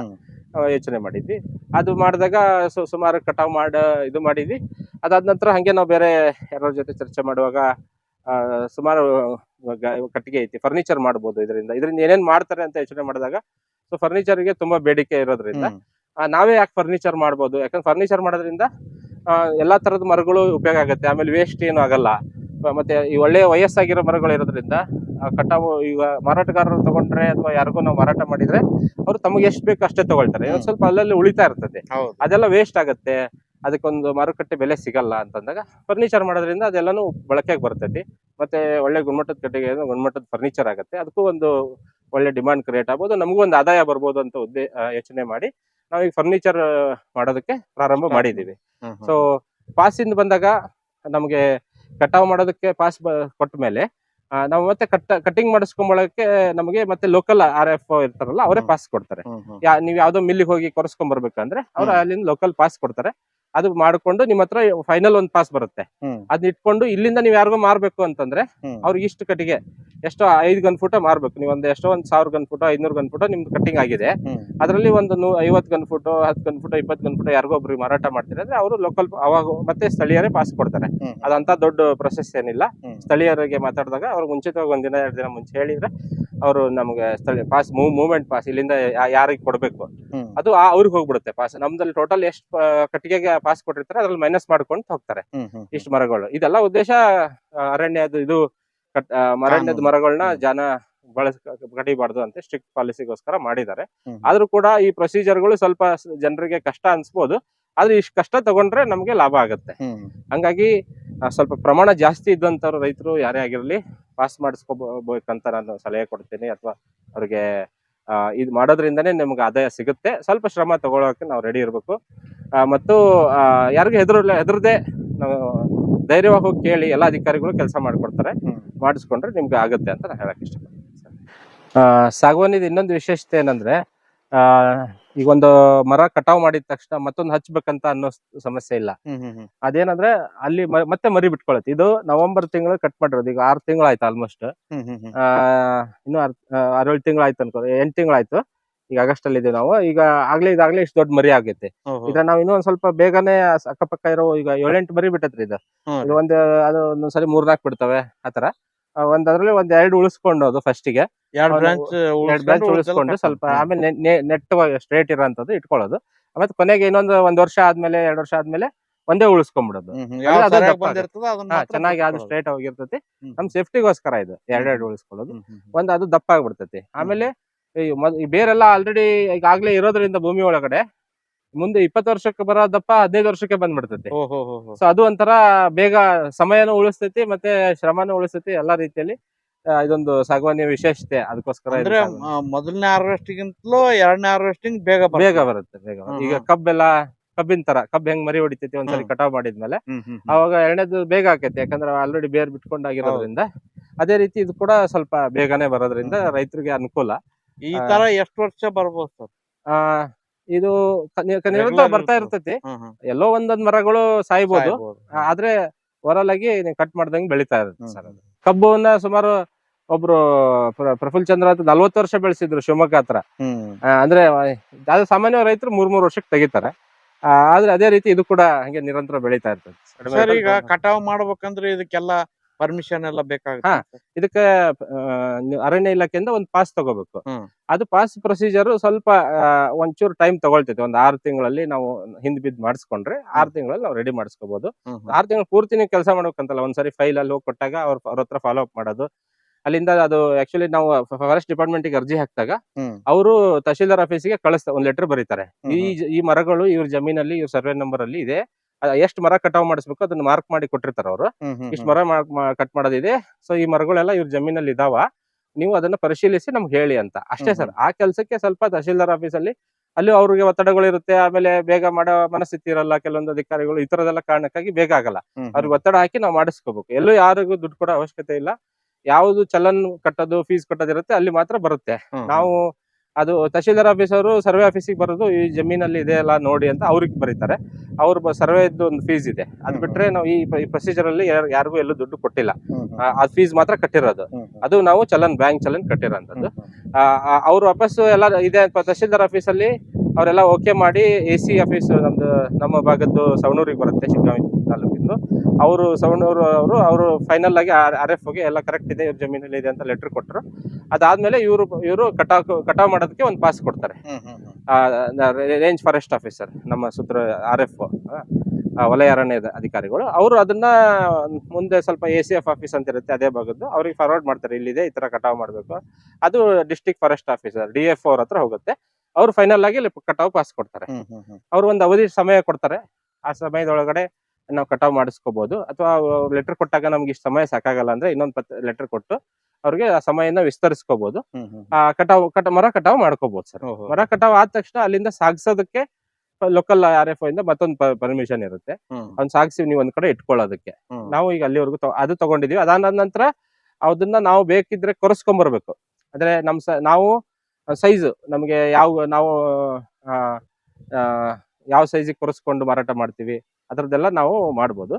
ಯೋಚನೆ ಮಾಡಿದ್ವಿ. ಅದು ಮಾಡಿದಾಗ ಸು- ಸುಮಾರು ಕಟಾವು ಮಾಡ ಇದು ಮಾಡಿದ್ವಿ. ಅದಾದ ನಂತರ ಹಾಗೆ ನಾವು ಬೇರೆ ಯಾರ ಜೊತೆ ಚರ್ಚೆ ಮಾಡುವಾಗ ಸುಮಾರು ಕಟ್ಟಿಗೆ ಐತಿ. ಫರ್ನಿಚರ್ ಮಾಡ್ಬೋದು ಇದರಿಂದ. ಇದರಿಂದ ಏನೇನು ಮಾಡ್ತಾರೆ ಅಂತ ಯೋಚನೆ ಮಾಡಿದಾಗ ಸೊ ಫರ್ನಿಚರ್ಗೆ ತುಂಬಾ ಬೇಡಿಕೆ ಇರೋದ್ರಿಂದ ನಾವೇ ಯಾಕೆ ಫರ್ನಿಚರ್ ಮಾಡ್ಬೋದು? ಯಾಕಂದ್ರೆ ಫರ್ನಿಚರ್ ಮಾಡೋದ್ರಿಂದ ಎಲ್ಲ ತರದ ಮರಗಳು ಉಪಯೋಗ ಆಗುತ್ತೆ. ಆಮೇಲೆ ವೇಸ್ಟ್ ಏನು ಆಗಲ್ಲ. ಮತ್ತೆ ಈ ಒಳ್ಳೆಯ ವಯಸ್ಸಾಗಿರೋ ಮರಗಳು ಇರೋದ್ರಿಂದ ಕಟಾವು ಈಗ ಮಾರಾಟಗಾರರು ತಗೊಂಡ್ರೆ ಅಥವಾ ಯಾರಿಗೂ ನಾವು ಮಾರಾಟ ಮಾಡಿದ್ರೆ ಅವ್ರು ತಮಗೆ ಎಷ್ಟು ಬೇಕು ಅಷ್ಟೇ ತಗೊಳ್ತಾರೆ. ಸ್ವಲ್ಪ ಅಲ್ಲಲ್ಲಿ ಉಳಿತಾ ಇರ್ತದೆ. ಅದೆಲ್ಲ ವೇಸ್ಟ್ ಆಗುತ್ತೆ. ಅದಕ್ಕೊಂದು ಮಾರುಕಟ್ಟೆ ಬೆಲೆ ಸಿಗಲ್ಲ ಅಂತಂದಾಗ ಫರ್ನಿಚರ್ ಮಾಡೋದ್ರಿಂದ ಅದೆಲ್ಲಾನು ಬಳಕೆಗೆ ಬರ್ತೈತಿ. ಮತ್ತೆ ಒಳ್ಳೆ ಗುಣಮಟ್ಟದ ಕಟ್ಟಿಗೆ ಗುಣಮಟ್ಟದ ಫರ್ನಿಚರ್ ಆಗುತ್ತೆ. ಅದಕ್ಕೂ ಒಂದು ಒಳ್ಳೆ ಡಿಮಾಂಡ್ ಕ್ರಿಯೇಟ್ ಆಗ್ಬೋದು. ನಮಗೂ ಒಂದು ಆದಾಯ ಬರ್ಬೋದು ಅಂತ ಉದ್ದೇ ಯೋಚನೆ ಮಾಡಿ ನಾವೀಗ ಫರ್ನಿಚರ್ ಮಾಡೋದಕ್ಕೆ ಪ್ರಾರಂಭ ಹ್ಮ್. ಸೊ ಪಾಸಿಂದ ಬಂದಾಗ ನಮಗೆ ಕಟಾವ್ ಮಾಡೋದಕ್ಕೆ ಪಾಸ್ ಕೊಟ್ಟ ಮೇಲೆ ನಾವು ಮತ್ತೆ ಕಟ್ ಕಟಿಂಗ್ ಮಾಡಿಸ್ಕೊಂಬಳಕ್ಕೆ ನಮಗೆ ಮತ್ತೆ ಲೋಕಲ್ ಆರ್ ಎಫ್ ಇರ್ತಾರಲ್ಲ ಅವರೇ ಪಾಸ್ ಕೊಡ್ತಾರೆ. ಯಾ ನೀವ್ ಯಾವ್ದೋ ಮಿಲ್ಲಿಗೆ ಹೋಗಿ ಕೊರಸ್ಕೊಂಡ್ ಬರ್ಬೇಕಂದ್ರೆ ಅವ್ರು. ಅಲ್ಲಿಂದ ಲೋಕಲ್ ಪಾಸ್ ಕೊಡ್ತಾರೆ ಅದು ಮಾಡ್ಕೊಂಡು ನಿಮ್ ಹತ್ರ ಫೈನಲ್ ಒಂದ್ ಪಾಸ್ ಬರುತ್ತೆ. ಅದ್ ಅದನ್ನ ಇಟ್ಕೊಂಡು ಇಲ್ಲಿಂದ ನೀವ್ ಯಾರಿಗೋ ಮಾರ್ಬೇಕು ಅಂತಂದ್ರೆ. ಅವ್ರಿಗೆ ಇಷ್ಟು ಕಟ್ಟಿಗೆ ಎಷ್ಟೋ ಐದ್ ಗನ್ ಫುಟ ಮಾರ್ಬೇಕು. ನೀವ್ ಒಂದ್ ಎಷ್ಟೋ ಒಂದ್ ಸಾವಿರ ಗನ್ ಫುಟ ಐದ್ನೂರ್ ಗನ್ ಫುಟ ನಿಮ್ದು ಕಟ್ಟಿಂಗ್ ಆಗಿದೆ. ಅದ್ರಲ್ಲಿ ಒಂದು ಐವತ್ ಗನ್ ಫುಟ್ ಹತ್ತು ಗನ್ ಫುಟ ಇಪ್ಪತ್ ಗನ್ ಫುಟ ಯಾರಿಗೋ ಒಬ್ರಿಗೆ ಮಾರಾಟ ಮಾಡ್ತಾರೆ ಅಂದ್ರೆ ಅವರು ಲೋಕಲ್ ಅವಾಗ ಮತ್ತೆ ಸ್ಥಳೀಯರೇ ಪಾಸ್ ಕೊಡ್ತಾರೆ. ಅದಂತ ದೊಡ್ಡ ಪ್ರೊಸೆಸ್ ಏನಿಲ್ಲ. ಸ್ಥಳೀಯರಿಗೆ ಮಾತಾಡಿದಾಗ ಅವ್ರಿಗೆ ಮುಂಚಿತವಾಗಿ ಒಂದಿನ ಎರಡು ದಿನ ಮುಂಚೆ ಹೇಳಿದ್ರೆ ಅವರು ನಮ್ಗೆ ಸ್ಥಳೀಯ ಪಾಸ್ ಮೂವ್ಮೆಂಟ್ ಪಾಸ್ ಇಲ್ಲಿಂದ ಯಾರಿಗೆ ಕೊಡಬೇಕು? ಅದು ಅವ್ರಿಗೆ ಹೋಗ್ಬಿಡುತ್ತೆ ಪಾಸ್ ನಮ್ದಲ್ಲಿ ಟೋಟಲ್ ಎಷ್ಟು ಕಟ್ಟಿಗೆಗೆ ಪಾಸ್ ಕೊಟ್ಟಿರ್ತಾರೆ ಅದ್ರಲ್ಲಿ ಮೈನಸ್ ಮಾಡ್ಕೊಂಡು ಹೋಗ್ತಾರೆ. ಇಷ್ಟು ಮರಗಳು. ಇದೆಲ್ಲ ಉದ್ದೇಶ ಅರಣ್ಯದ ಇದು ಅರಣ್ಯದ. ಮರಗಳನ್ನ ಜನ ಬಳಸ ಕಟಿಬಾರ್ದು ಅಂತ ಸ್ಟ್ರಿಕ್ಟ್ ಪಾಲಿಸಿಗೋಸ್ಕರ ಮಾಡಿದ್ದಾರೆ. ಆದ್ರೂ ಕೂಡ ಈ ಪ್ರೊಸೀಜರ್ಗಳು ಸ್ವಲ್ಪ ಜನರಿಗೆ ಕಷ್ಟ ಅನ್ಸ್ಬೋದು. ಆದ್ರೆ ಇಷ್ಟು ಕಷ್ಟ ತಗೊಂಡ್ರೆ ನಮ್ಗೆ ಲಾಭ ಆಗುತ್ತೆ. ಹಂಗಾಗಿ ಸ್ವಲ್ಪ ಪ್ರಮಾಣ ಜಾಸ್ತಿ ಇದ್ದಂಥವ್ರು ರೈತರು ಯಾರೇ ಆಗಿರಲಿ ಪಾಸ್ ಮಾಡಿಸ್ಕೋಬೇಕಂತ ನಾನು ಸಲಹೆ ಕೊಡ್ತೀನಿ ಅಥವಾ ಅವ್ರಿಗೆ ಇದು ಮಾಡೋದ್ರಿಂದನೇ ನಿಮ್ಗೆ ಆದಾಯ ಸಿಗುತ್ತೆ. ಸ್ವಲ್ಪ ಶ್ರಮ ತಗೊಳ್ಳೋಕೆ ನಾವು ರೆಡಿ ಇರಬೇಕು. ಮತ್ತು ಯಾರಿಗೆ ಹೆದರ್ ಹೆದರದೆ ನಾವು ಧೈರ್ಯವಾಗಿ ಹೋಗಿ ಕೇಳಿ ಎಲ್ಲ ಅಧಿಕಾರಿಗಳು ಕೆಲಸ ಮಾಡಿಕೊಡ್ತಾರೆ. ಮಾಡಿಸ್ಕೊಂಡ್ರೆ ನಿಮ್ಗೆ ಆಗುತ್ತೆ ಅಂತ ನಾನು ಹೇಳಕ್ಕೆ ಇಷ್ಟಪಡ್ತೀನಿ ಸಾಗವಾನಿದು ಇನ್ನೊಂದು ವಿಶೇಷತೆ ಏನಂದ್ರೆ ಈಗ ಒಂದು ಮರ ಕಟಾವ್ ಮಾಡಿದ ತಕ್ಷಣ ಮತ್ತೊಂದು ಹಚ್ಬೇಕಂತ ಅನ್ನೋ ಸಮಸ್ಯೆ ಇಲ್ಲ. ಅದೇನಂದ್ರೆ ಅಲ್ಲಿ ಮತ್ತೆ ಮರಿ ಬಿಟ್ಕೊಳತ್ತೆ. ಇದು ನವೆಂಬರ್ ತಿಂಗಳು ಕಟ್ ಮಾಡಿರೋದು. ಈಗ ಆರು ತಿಂಗಳಾಯ್ತು ಆಲ್ಮೋಸ್ಟ್ ಹ್ಮ್ ಹ್ಮ್ ಹ್ಮ್. ಇನ್ನು ಆರೇಳು ತಿಂಗಳಾಯ್ತು ಅನ್ಕೋ ಎಂಟು ತಿಂಗಳಾಯ್ತು ಈಗ ಆಗಸ್ಟ್ ಅಲ್ಲಿ ಇದೀವಿ ನಾವು. ಈಗ ಆಗ್ಲೇ ಇದಾಗ್ಲೇ ಇಷ್ಟು ದೊಡ್ಡ ಮರಿ ಆಗೈತೆ. ಈಗ ಇದ್ರ ನಾವು ಇನ್ನೂ ಒಂದ್ ಸ್ವಲ್ಪ ಬೇಗನೆ ಅಕ್ಕಪಕ್ಕ ಇರೋ ಈಗ ಏಳೆಂಟು ಮರಿ ಬಿಟ್ಟತ್ರಿ ಇದು. ಇದು ಒಂದು ಅದು ಒಂದೊಂದ್ಸರಿ ಮೂರ್ನಾಲ್ಕು ಬಿಡ್ತವೆ ಆತರ. ಆ, ಒಂದ್ ಅದ್ರಲ್ಲಿ ಒಂದ್ ಎರಡು ಉಳಿಸ್ಕೊಂಡು ಫಸ್ಟಿಗೆ ಎರಡ್ ಬ್ರಾಂಚ್ ಎರಡು ಬ್ರಾಂಚ್ ಉಳಿಸ್ಕೊಂಡು ಸ್ವಲ್ಪ ಆಮೇಲೆ ನೆಟ್ ಸ್ಟ್ರೇಟ್ ಇರೋಂಥದ್ದು ಇಟ್ಕೊಳ್ಳೋದು. ಆಮೇಲೆ ಕೊನೆಗೆ ಇನ್ನೊಂದು ಒಂದ್ ವರ್ಷ ಆದ್ಮೇಲೆ ಎರಡ್ ವರ್ಷ ಆದ್ಮೇಲೆ ಒಂದೇ ಉಳಿಸ್ಕೊಂಡ್ಬಿಡೋದು ಚೆನ್ನಾಗಿ ಅದು. ಸ್ಟ್ರೇಟ್ ಆಗಿರ್ತೈತಿ. ನಮ್ ಸೇಫ್ಟಿಗೋಸ್ಕರ ಇದು ಎರಡೆರಡು ಉಳಿಸ್ಕೊಳ್ಳೋದು. ಒಂದ್ ಅದು ದಪ್ಪ ಆಗ್ಬಿಡ್ತೈತಿ ಆಮೇಲೆ ಬೇರೆಲ್ಲ ಆಲ್ರೆಡಿ ಈಗಾಗ್ಲೇ ಇರೋದ್ರಿಂದ ಭೂಮಿ ಒಳಗಡೆ ಮುಂದೆ ಇಪ್ಪತ್ತು ವರ್ಷಕ್ಕೆ ಬರೋ ದಪ್ಪ ಹದಿನೈದು ವರ್ಷಕ್ಕೆ ಬಂದ್ಬಿಡ್ತೈತಿ. ಸೊ ಅದು ಒಂಥರ ಬೇಗ ಸಮಯನೂ ಉಳಿಸ್ತೈತಿ ಮತ್ತೆ ಶ್ರಮನೂ ಉಳಿಸ್ತೈತಿ ಎಲ್ಲಾ ರೀತಿಯಲ್ಲಿ. ಇದೊಂದು ಸಾಗವಾನಿಯ ವಿಶೇಷತೆ ಅದಕ್ಕೋಸ್ಕರ ಇದು ಅಂದ್ರೆ ಸಾಗವಾನಿ. ಆ, ಮೊದಲನೇ ಹಾರ್ವೆಸ್ಟಿಗಿಂತಲೂ ಎರಡನೇ ಹಾರ್ವೆಸ್ಟಿಂಗ್ ಬೇಗ. ಬೇಗ ಬರುತ್ತೆ ಬೇಗ ಬರುತ್ತೆ. ಈಗ ಹ್ಮ್. ಕಬ್ಬೆಲ್ಲ ಕಬ್ಬಿನ ತರ ಕಬ್ಬ್ ಹೆಂಗ್ ಮರಿ ಹೊಡಿತೈತಿ ಒಂದ್ಸಲಿ ಹ್ಮ್. ಕಟಾವ್ ಮಾಡಿದ್ಮೇಲೆ ಹ್ಮ್ ಹ್ಮ್ ಹ್ಮ್. ಅವಾಗ ಎರಡನೇದು ಬೇಗ ಆಕೈತಿ ಯಾಕಂದ್ರೆ ಆಲ್ರೆಡಿ ಬೇರ್ ಬಿಟ್ಕೊಂಡಾಗಿರೋದ್ರಿಂದ ಅದೇ ರೀತಿ ಇದು ಕೂಡ ಸ್ವಲ್ಪ ಬೇಗನೆ ಬರೋದ್ರಿಂದ ಹ್ಮ್. ರೈತರಿಗೆ ಅನುಕೂಲ ಈ ತರ ಎಷ್ಟು ವರ್ಷ ಬರ್ಬೋದು ಸರ್ ಆ ಇದು ಕನಿ- ನಿರಂತರ ಬರ್ತಾ ಇರುತ್ತೆ. ಇರ್ತೈತಿ ಹ್ಮ್ ಹ್ಮ್. ಎಲ್ಲೋ ಒಂದೊಂದ್ ಮರಗಳು ಸಾಯ್ಬೋದು ಸಾಯ್ಬೋದು. ಆ, ಆದ್ರೆ ಓವರಾಲ್ ಆಗಿ ಕಟ್ ಮಾಡ್ದಂಗೆ ಬೆಳಿತಾ ಇರುತ್ತೆ ಹ್ಮ್. ಸರ್ ಸುಮಾರು ಒಬ್ರು ಪ್ರ- ಪ್ರಫುಲ್ ಚಂದ್ರ ಅಂತ ನಲ್ವತ್ತು ವರ್ಷ ಬೆಳೆಸಿದ್ರು ಶಿವಮೊಗ್ಗ ಹತ್ರ. ಹ್ಮ್. ಆ, ಅಂದ್ರೆ ಅದು ಸಾಮಾನ್ಯ ರೈತರು ಮೂರ್ ಮೂರ್ ವರ್ಷಕ್ಕೆ ತೆಗಿತಾರೆ. ಆ, ಆದ್ರೆ ಅದೇ ರೀತಿ ಇದು ಕೂಡ ಹಂಗೆ ನಿರಂತರ ಬೆಳೀತಾ ಇರ್ತದೆ. ಸರ್ ಈಗ ಕಟಾವ್ ಮಾಡ್ಬೇಕಂದ್ರೆ ಇದಕ್ಕೆಲ್ಲ ಪರ್ಮಿಷನ್ ಎಲ್ಲ ಬೇಕಾಗುತ್ತೆ ಇದಕ್ಕೆ ಆ, ನೀವು ಅರಣ್ಯ ಇಲಾಖೆಯಿಂದ ಒಂದು ಪಾಸ್ ತಗೋಬೇಕು. ಹ್ಮ್. ಅದು ಪಾಸ್ ಪ್ರೊಸೀಜರ್ ಸ್ವಲ್ಪ ಆ, ಒಂಚೂರು ಟೈಮ್ ತಗೊಳ್ತೈತೆ. ಒಂದ್ ಆರು ತಿಂಗಳಲ್ಲಿ ನಾವು ಹಿಂದ್ ಬಿದ್ದು ಮಾಡಿಸ್ಕೊಂಡ್ರೆ ಆರು ತಿಂಗಳಲ್ಲಿ ನಾವು ರೆಡಿ ಮಾಡಿಸ್ಕೋಬಹುದು ಹ್ಮ್, ಹ್ಮ್. ಆರು ತಿಂಗಳು ಪೂರ್ತಿನೇ ನೀವು ಕೆಲಸ ಮಾಡ್ಬೇಕಂತಲ್ಲ. ಒಂದ್ಸರಿ ಫೈಲ್ ಅಲ್ಲಿ ಹೋಗಿ ಕೊಟ್ಟಾಗ ಅವ್ರ ಅವ್ರ ಹತ್ರ ಫಾಲೋ ಅಪ್ ಮಾಡೋದು. ಅಲ್ಲಿಂದ ಅದು ಆಕ್ಚುಲಿ ನಾವು ಫಾರೆಸ್ಟ್ ಡಿಪಾರ್ಟ್ಮೆಂಟ್ಗೆ ಅರ್ಜಿ ಹಾಕಿದಾಗ. ಅವರು ತಹಶೀಲ್ದಾರ್ ಆಫೀಸಿಗೆ ಕಳಿಸ್ತಾರೆ ಒಂದ್ ಲೆಟರ್ ಬರೀತಾರೆ. ಈ ಈ ಮರಗಳು ಇವ್ರ ಜಮೀನಲ್ಲಿ ಇವ್ರ ಸರ್ವೆ ನಂಬರ್ ಅಲ್ಲಿ ಇದೆ. ಎಷ್ಟು ಮರ ಕಟಾವ್ ಮಾಡಿಸ್ಬೇಕು ಅದನ್ನ ಮಾರ್ಕ್ ಮಾಡಿ ಕೊಟ್ಟಿರ್ತಾರೆ ಅವರು. ಇಷ್ಟು ಮರ ಕಟ್ ಮಾಡೋದಿದೆ. ಸೊ ಈ ಮರಗಳೆಲ್ಲ ಇವ್ರ ಜಮೀನಲ್ಲಿ ಇದಾವ. ನೀವು ಅದನ್ನ ಪರಿಶೀಲಿಸಿ ನಮ್ಗೆ ಹೇಳಿ ಅಂತ. ಅಷ್ಟೇ ಸರ್. ಆ ಕೆಲಸಕ್ಕೆ ಸ್ವಲ್ಪ ತಹಶೀಲ್ದಾರ್ ಆಫೀಸಲ್ಲಿ ಅಲ್ಲಿ ಅವ್ರಿಗೆ ಒತ್ತಡಗಳು ಇರುತ್ತೆ. ಆಮೇಲೆ ಬೇಗ ಮಾಡೋ ಮನಸ್ಥಿತಿ ಇರಲ್ಲ. ಕೆಲವೊಂದು ಅಧಿಕಾರಿಗಳು ಈ ತರದೆಲ್ಲ ಕಾರಣಕ್ಕಾಗಿ ಬೇಗ ಆಗಲ್ಲ. ಅವ್ರಿಗೆ ಒತ್ತಡ ಹಾಕಿ ನಾವು ಮಾಡಿಸ್ಕೋಬೇಕು. ಎಲ್ಲೂ ಯಾರಿಗೂ ದುಡ್ಡು ಕೊಡೋ ಅವಶ್ಯಕತೆ ಇಲ್ಲ. ಯಾವ್ದು ಚಲನ್ ಕಟ್ಟೋದು ಫೀಸ್ ಕಟ್ಟೋದಿರುತ್ತೆ ಅಲ್ಲಿ ಮಾತ್ರ ಬರುತ್ತೆ. ನಾವು ಅದು ತಹಶೀಲ್ದಾರ್ ಆಫೀಸ್ ಅವರು ಸರ್ವೆ ಆಫೀಸಿಗೆ ಬರೋದು ಈ ಜಮೀನಲ್ಲಿ ಇದೆ ಅಲ್ಲ ನೋಡಿ ಅಂತ ಅವ್ರಿಗೆ ಬರೀತಾರೆ. ಅವ್ರ ಸರ್ವೆದ್ದು ಒಂದು ಫೀಸ್ ಇದೆ. ಅದ್ ಬಿಟ್ರೆ ನಾವು ಈ ಪ್ರೊಸೀಜರ್ ಅಲ್ಲಿ ಯಾರ್- ಯಾರಿಗೂ ಎಲ್ಲೂ ದುಡ್ಡು ಕೊಟ್ಟಿಲ್ಲ. ಆ- ಫೀಸ್ ಮಾತ್ರ ಕಟ್ಟಿರೋದು. ಅದು ನಾವು ಚಲನ್ ಬ್ಯಾಂಕ್ ಚಲನ್ ಕಟ್ಟಿರೋಂಥದ್ದು. ಅವ್ರು ವಾಪಸ್ ಎಲ್ಲ ಇದೆ ತಹಶೀಲ್ದಾರ್ ಆಫೀಸ್ ಅಲ್ಲಿ ಅವರೆಲ್ಲ ಓಕೆ ಮಾಡಿ ಎ ಸಿ ಆಫೀಸ್ ನಮ್ದು ನಮ್ಮ ಭಾಗದ್ದು ಸವಣೂರಿಗೆ ಬರುತ್ತೆ ಶಿಗ್ಗಾಂವಿ ತಾಲೂಕಿಂದು ಅವರು ಸೌಂಡ್ ಅವರು ಅವರು ಫೈನಲ್ ಆಗಿ ಆರ್ ಎಫ್ ಹೋಗಿ ಎಲ್ಲ ಕರೆಕ್ಟ್ ಇದೆ ಇವ್ರ ಜಮೀನಲ್ಲಿ ಇದೆ ಅಂತ ಲೆಟರ್ ಕೊಟ್ಟರು ಅದಾದ್ಮೇಲೆ ಇವರು ಇವರು ಕಟಾವ್ ಕಟಾವ್ ಮಾಡೋದಕ್ಕೆ ಒಂದು ಪಾಸ್ ಕೊಡ್ತಾರೆ. ರೇಂಜ್ ಫಾರೆಸ್ಟ್ ಆಫೀಸರ್ ನಮ್ಮ ಸುತ್ತ ಆರ್ ಎಫ್ ವಲಯ ಅರಣ್ಯದ ಅಧಿಕಾರಿಗಳು. ಅವರು ಅದನ್ನ ಮುಂದೆ ಸ್ವಲ್ಪ ಎ ಸಿ ಎಫ್ ಆಫೀಸ್ ಅಂತ ಇರುತ್ತೆ ಅದೇ ಭಾಗದ್ದು. ಅವ್ರಿಗೆ ಫಾರ್ವರ್ಡ್ ಮಾಡ್ತಾರೆ ಇಲ್ಲಿದೆ ಈ ತರ ಕಟಾವ್ ಮಾಡಬೇಕು. ಅದು district forest officer D F ಅವ್ರ ಹತ್ರ ಹೋಗುತ್ತೆ. ಅವ್ರು ಫೈನಲ್ ಆಗಿ ಕಟಾವ್ ಪಾಸ್ ಕೊಡ್ತಾರೆ. ಅವ್ರು ಒಂದು ಅವಧಿ ಸಮಯ ಕೊಡ್ತಾರೆ. ಆ ಸಮಯದೊಳಗಡೆ ನಾವು ಕಟಾವ್ ಮಾಡಿಸ್ಕೋಬಹುದು ಅಥವಾ ಲೆಟರ್ ಕೊಟ್ಟಾಗ ನಮ್ಗೆ ಇಷ್ಟು ಸಮಯ ಸಾಕಾಗಲ್ಲ ಅಂದ್ರೆ ಇನ್ನೊಂದು ಪತ್ ಲೆಟರ್ ಕೊಟ್ಟು ಅವ್ರಿಗೆ ಆ ಸಮಯನ ವಿಸ್ತರಿಸ್ಕೋಬಹುದು. ಆ ಕಟಾವ್ ಕಟ ಮರ ಕಟಾವ್ ಮಾಡ್ಕೋಬಹುದು ಸರ್. ಮರ ಕಟಾವ್ ಆದ ತಕ್ಷಣ ಅಲ್ಲಿಂದ ಸಾಗಿಸೋದಕ್ಕೆ ಲೋಕಲ್ ಆರ್ ಎಫ್ ಇಂದ ಮತ್ತೊಂದು ಪರ್ಮಿಷನ್ ಇರುತ್ತೆ. ಅವ್ನ್ ಸಾಗಿಸಿ ನೀವು ಒಂದ್ ಕಡೆ ಇಟ್ಕೊಳ್ಳೋದಕ್ಕೆ. ನಾವು ಈಗ ಅಲ್ಲಿವರೆಗೂ ಅದು ತಗೊಂಡಿದೀವಿ. ಅದಾದ ನಂತರ ಅದನ್ನ ನಾವು ಬೇಕಿದ್ರೆ ಕೊರೆಸ್ಕೊಂಬರ್ಬೇಕು. ಅಂದ್ರೆ ನಮ್ ನಾವು ಸೈಜ್ ನಮಗೆ ಯಾವ ನಾವು ಯಾವ ಸೈಜಿಗೆ ಕೊರೆಸ್ಕೊಂಡು ಮಾರಾಟ ಮಾಡ್ತೀವಿ? ಅದ್ರದ್ದೆಲ್ಲ ನಾವು ಮಾಡ್ಬೋದು.